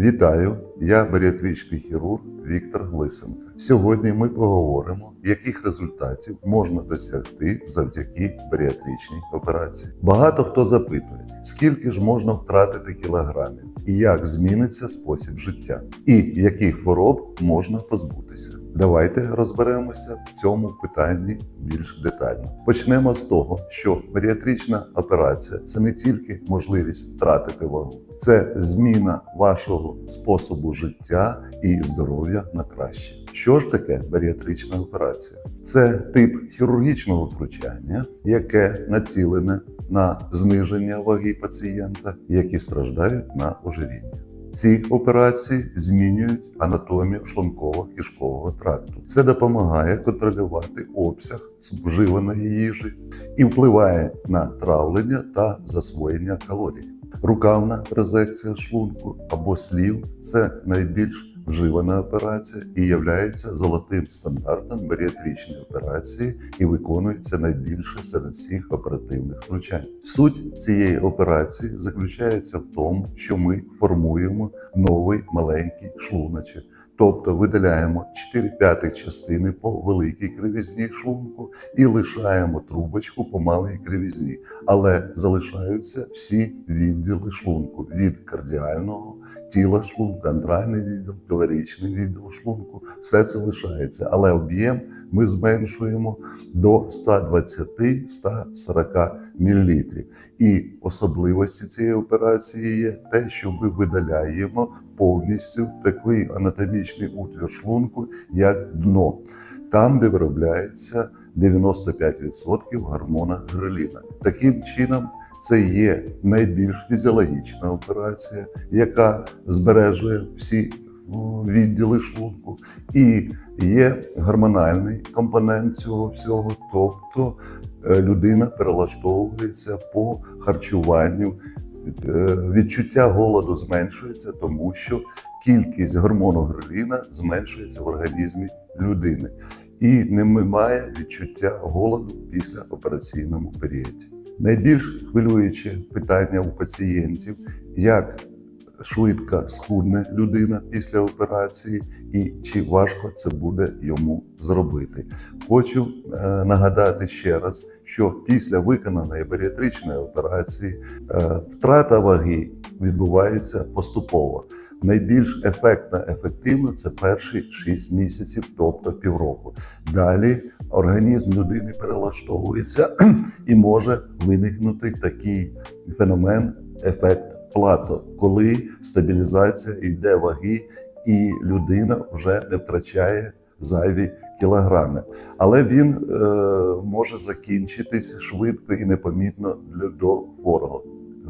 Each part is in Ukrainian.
Вітаю, я баріатричний хірург Віктор Глисенко. Сьогодні ми поговоримо, яких результатів можна досягти завдяки баріатричній операції. Багато хто запитує, скільки ж можна втратити кілограмів, і як зміниться спосіб життя, і яких хвороб можна позбутися. Давайте розберемося в цьому питанні більш детально. Почнемо з того, що баріатрична операція це не тільки можливість втратити вагу, це зміна вашого способу життя і здоров'я на краще. Що ж таке баріатрична операція? Це тип хірургічного втручання, яке націлене на зниження ваги пацієнта, які страждають на ожиріння. Ці операції змінюють анатомію шлунково-кишкового тракту. Це допомагає контролювати обсяг споживаної їжі і впливає на травлення та засвоєння калорій. Рукавна резекція шлунку або слів це найбільш вживана операція і є золотим стандартом баріатричної операції і виконується найбільше серед всіх оперативних втручань. Суть цієї операції заключається в тому, що ми формуємо новий маленький шлуночок. Тобто видаляємо 4 п'ятих частини по великій кривізні шлунку і лишаємо трубочку по малій кривізні, але залишаються всі відділи шлунку від кардіального тіла шлунку, антральний відділ, пілорічний відділ шлунку. Все це лишається, але об'єм ми зменшуємо до 120-140 мл. І особливості цієї операції є те, що ми видаляємо повністю такий анатомічний утвір шлунку, як дно, там, де виробляється 95% гормона греліна. Таким чином, це є найбільш фізіологічна операція, яка збережує всі відділи шлунку, і є гормональний компонент цього всього, тобто е, людина перелаштовується по харчуванню. Е, Відчуття голоду зменшується, тому що кількість гормону греліна зменшується в організмі людини і немає відчуття голоду після операційному періоді. Найбільш хвилююче питання у пацієнтів, як швидко схудне людина після операції, і чи важко це буде йому зробити. Хочу е, нагадати ще раз, що після виконаної баріатричної операції е, втрата ваги відбувається поступово. Найбільш ефектно ефективно це перші 6 місяців, тобто півроку. Далі організм людини перелаштовується і може виникнути такий феномен ефект плато, коли стабілізація йде ваги, і людина вже не втрачає зайві кілограми. Але він е, може закінчитись швидко і непомітно до хворого.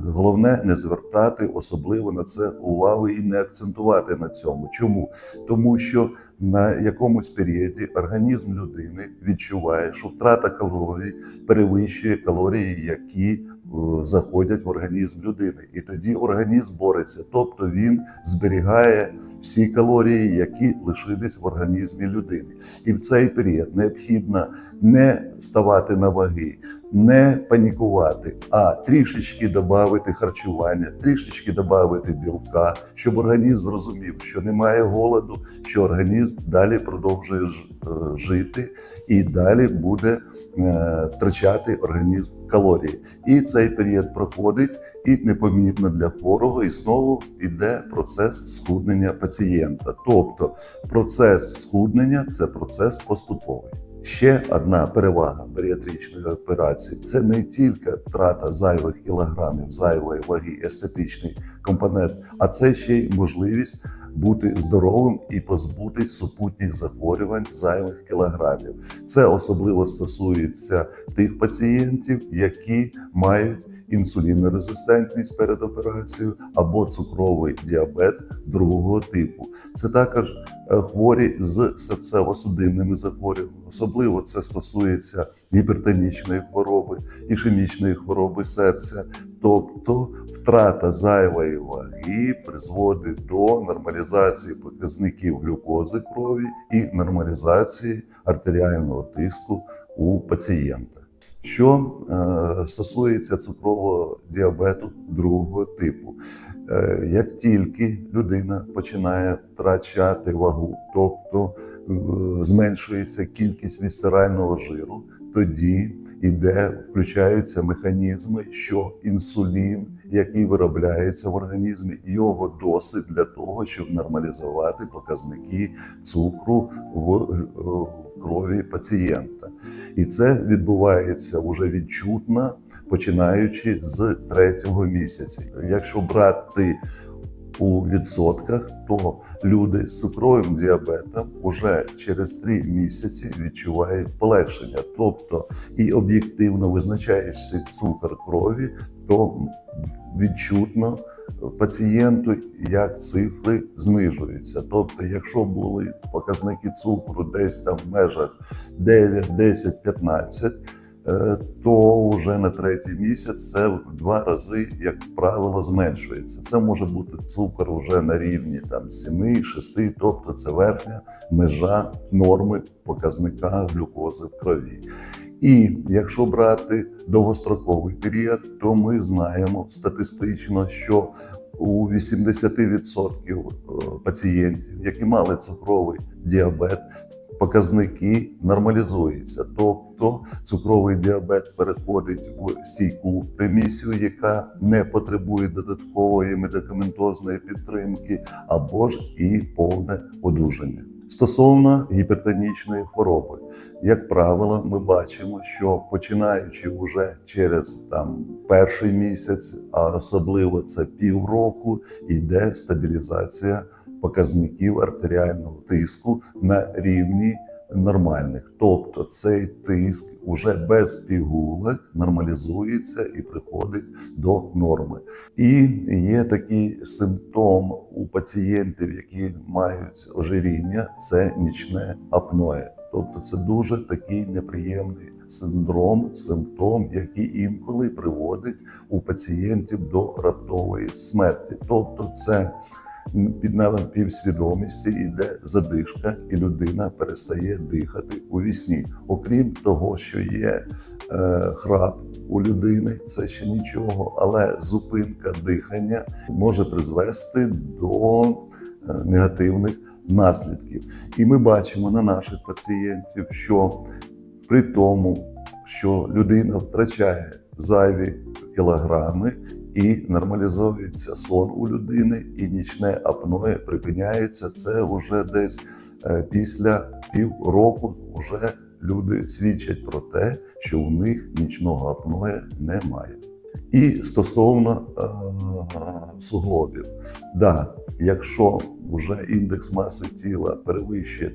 Головне не звертати особливо на це увагу і не акцентувати на цьому. Чому? Тому що на якомусь періоді організм людини відчуває, що втрата калорій перевищує калорії, які заходять в організм людини, і тоді організм бореться, тобто він зберігає всі калорії, які лишились в організмі людини. І в цей період необхідно не ставати на ваги, не панікувати, а трішечки додати харчування, трішечки додати білка, щоб організм зрозумів, що немає голоду, що організм далі продовжує е, жити і далі буде е, втрачати організм калорії. І цей період проходить і непомітно для хворого, і знову йде процес схуднення пацієнта. Тобто процес схуднення це процес поступовий. Ще одна перевага баріатричної операції це не тільки втрата зайвих кілограмів, зайвої ваги, естетичний компонент, а це ще й можливість бути здоровим і позбутись супутніх захворювань зайвих кілограмів. Це особливо стосується тих пацієнтів, які мають інсулінорезистентність перед операцією або цукровий діабет другого типу. Це також е, хворі з серцево-судинними захворюваннями. Особливо це стосується гіпертонічної хвороби, ішемічної хвороби серця. Тобто втрата зайвої ваги призводить до нормалізації показників глюкози крові і нормалізації артеріального тиску у пацієнта. Що е, стосується цукрового діабету другого типу, е, як тільки людина починає втрачати вагу, тобто е, зменшується кількість вісцерального жиру, тоді іде, включаються механізми, що інсулін, який виробляється в організмі, його досить для того, щоб нормалізувати показники цукру в е, крові пацієнта. І це відбувається вже відчутно, починаючи з третього місяця. Якщо брати у відсотках, то люди з цукровим діабетом вже через три місяці відчувають полегшення. Тобто і об'єктивно визначаючи цукор крові, то відчутно пацієнту, як цифри знижуються. Тобто, якщо були показники цукру десь там в межах 9, 10, 15, е, то вже на третій місяць це в два рази, як правило, зменшується. Це може бути цукор вже на рівні там 7, 6, тобто це верхня межа норми показника глюкози в крові. І якщо брати довгостроковий період, то ми знаємо статистично, що у 80% пацієнтів, які мали цукровий діабет, показники нормалізуються. Тобто цукровий діабет переходить в стійку ремісію, яка не потребує додаткової медикаментозної підтримки, або ж і повне одужання. Стосовно гіпертонічної хвороби, як правило, ми бачимо, що починаючи вже через там перший місяць, а особливо це півроку, йде стабілізація показників артеріального тиску на рівні нормальних. Тобто цей тиск уже без пігулок нормалізується і приходить до норми. І є такий симптом у пацієнтів, які мають ожиріння, це нічне апноє. Тобто це дуже такий неприємний синдром, симптом, який інколи приводить у пацієнтів до раптової смерті. Тобто, це під напівсвідомості йде задишка, і людина перестає дихати у вісні. Окрім того, що є е, храп у людини, це ще нічого, але зупинка дихання може призвести до е, негативних наслідків. І ми бачимо на наших пацієнтів, що при тому, що людина втрачає зайві кілограми, і нормалізується сон у людини, і нічне апноє припиняється. Це вже десь е, після півроку вже люди свідчать про те, що у них нічного апноє немає. І стосовно е, суглобів, да, якщо вже індекс маси тіла перевищує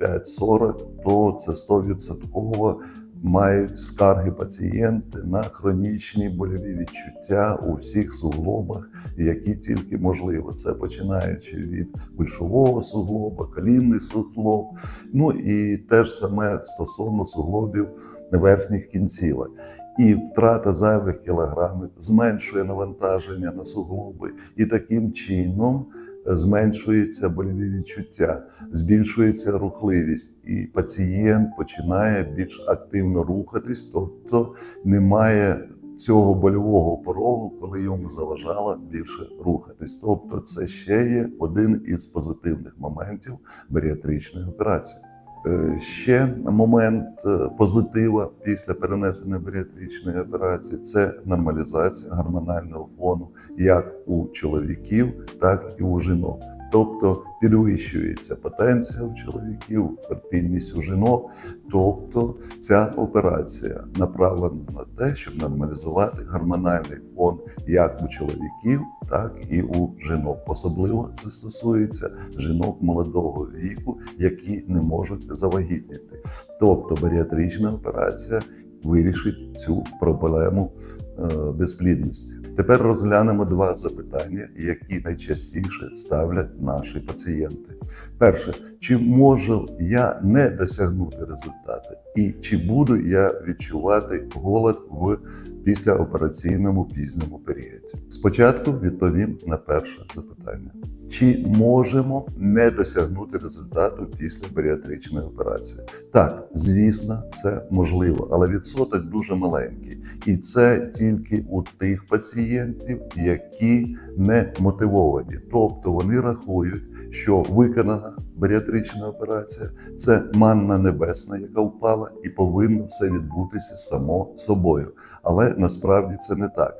35-40, то це 100% мають скарги пацієнти на хронічні больові відчуття у всіх суглобах, які тільки можливо. Це починаючи від кульшового суглоба, колінний суглоб, ну і теж саме стосовно суглобів верхніх кінцівок. І втрата зайвих кілограмів зменшує навантаження на суглоби, і таким чином зменшується больові відчуття, збільшується рухливість, і пацієнт починає більш активно рухатись, тобто немає цього больового порогу, коли йому заважало більше рухатись. Тобто, це ще є один із позитивних моментів баріатричної операції. Е, Ще момент е, позитива після перенесення баріатричної операції це нормалізація гормонального фону як у чоловіків, так і у жінок. Тобто підвищується потенція у чоловіків, фертильність у жінок. Тобто ця операція направлена на те, щоб нормалізувати гормональний фон як у чоловіків, так і у жінок. Особливо це стосується жінок молодого віку, які не можуть завагітніти. Тобто баріатрична операція вирішить цю проблему е, безплідності. Тепер розглянемо два запитання, які найчастіше ставлять наші пацієнти. Перше, чи можу я не досягнути результати, і чи буду я відчувати голод в післяопераційному пізньому періоді? Спочатку відповім на перше запитання. Чи можемо не досягнути результату після баріатричної операції? Так, звісно, це можливо, але відсоток дуже маленький, і це тільки у тих пацієнтів, які не мотивовані, тобто вони рахують, що виконана баріатрична операція це манна небесна, яка впала, і повинно все відбутися само собою. Але насправді це не так.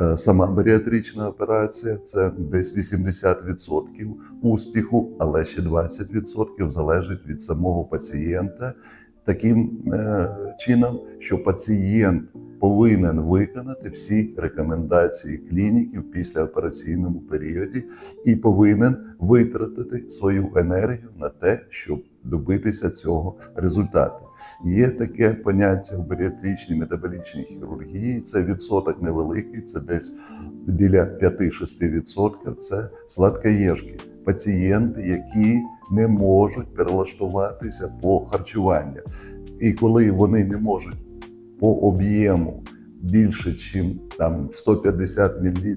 Е, Сама баріатрична операція це десь 80% успіху, але ще 20% залежить від самого пацієнта. Таким е, чином, що пацієнт повинен виконати всі рекомендації клініків в післяопераційному періоді і повинен витратити свою енергію на те, щоб добитися цього результату. Є таке поняття в баріатричній метаболічній хірургії. Це відсоток невеликий, це десь біля 5-6%. Це сладкоєжки, пацієнти, які не можуть перелаштуватися по харчуванню. І коли вони не можуть по об'єму більше, ніж там 150 мл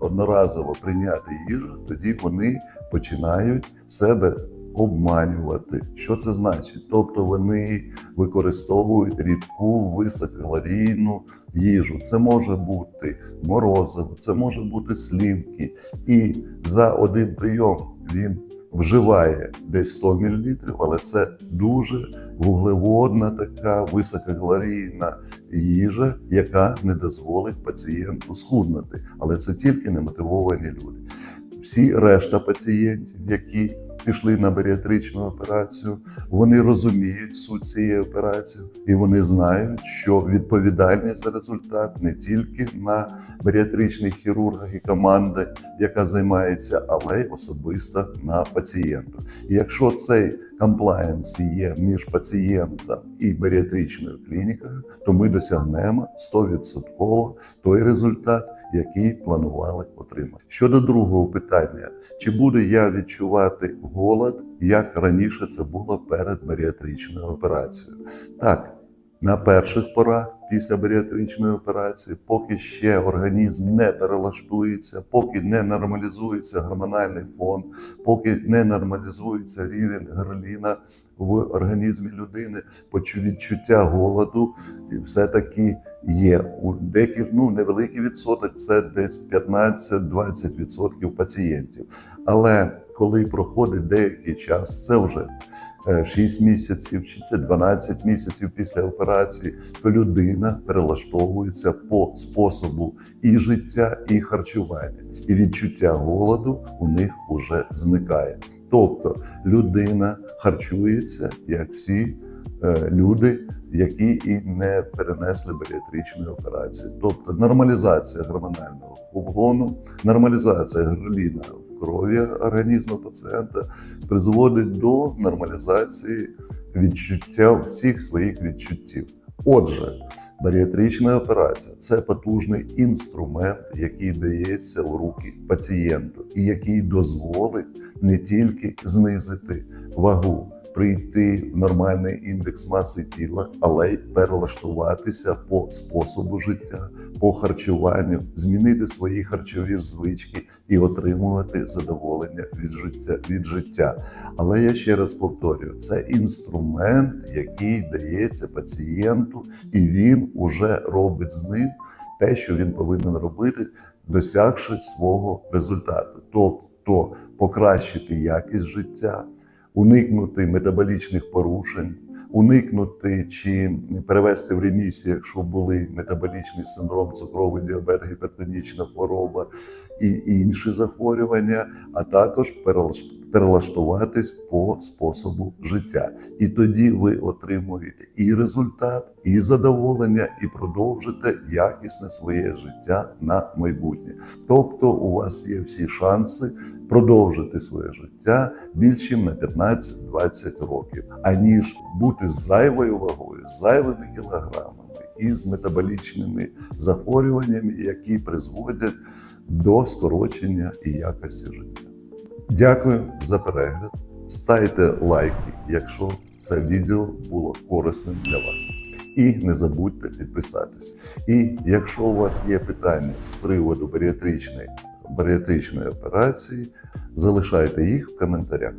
одноразово прийняти їжу, тоді вони починають себе обманювати. Що це значить? Тобто вони використовують рідку висококалорійну їжу. Це може бути морозиво, це може бути слівки. І за один прийом він вживає десь 100 мл, але це дуже вуглеводна, така висококалорійна їжа, яка не дозволить пацієнту схуднути. Але це тільки немотивовані люди. Всі решта пацієнтів, які пішли на баріатричну операцію, вони розуміють суть цієї операції, і вони знають, що відповідальність за результат не тільки на баріатричних хірургах і команди, яка займається, але й особисто на пацієнту. І якщо цей комплаєнс є між пацієнтом і баріатричною клінікою, то ми досягнемо 100% той результат, який планували отримати. Щодо другого питання, чи буду я відчувати голод, як раніше це було перед баріатричною операцією? Так, на перших порах після баріатричної операції, поки ще організм не перелаштується, поки не нормалізується гормональний фон, поки не нормалізується рівень герліна в організмі людини, відчуття голоду і все-таки є. У деяких ну, невеликий відсоток, це десь 15-20% пацієнтів. Але коли проходить деякий час, це вже е, 6 місяців чи це 12 місяців після операції, то людина перелаштовується по способу і життя, і харчування, і відчуття голоду у них уже зникає. Тобто людина харчується як всі е, люди, які і не перенесли баріатричної операції. Тобто нормалізація гормонального фону, нормалізація герліна в крові організму пацієнта призводить до нормалізації відчуття всіх своїх відчуттів. Отже, баріатрична операція це потужний інструмент, який дається в руки пацієнту, і який дозволить не тільки знизити вагу, прийти в нормальний індекс маси тіла, але й перелаштуватися по способу життя, по харчуванню, змінити свої харчові звички і отримувати задоволення від життя від життя. Але я ще раз повторюю: це інструмент, який дається пацієнту, і він уже робить з ним те, що він повинен робити, досягши свого результату, тобто покращити якість життя, уникнути метаболічних порушень. Уникнути чи перевести в ремісію, якщо були метаболічний синдром, цукровий діабет, гіпертонічна хвороба і інші захворювання, а також перелаш- перелаштуватись по способу життя. І тоді ви отримуєте і результат, і задоволення, і продовжите якісне своє життя на майбутнє. Тобто, у вас є всі шанси продовжити своє життя більше на 15-20 років, аніж бути зайвою вагою, зайвими кілограмами і з метаболічними захворюваннями, які призводять до скорочення і якості життя. Дякую за перегляд. Ставте лайки, якщо це відео було корисним для вас. І не забудьте підписатись. І якщо у вас є питання з приводу баріатричної баріатричної операції, залишайте їх в коментарях.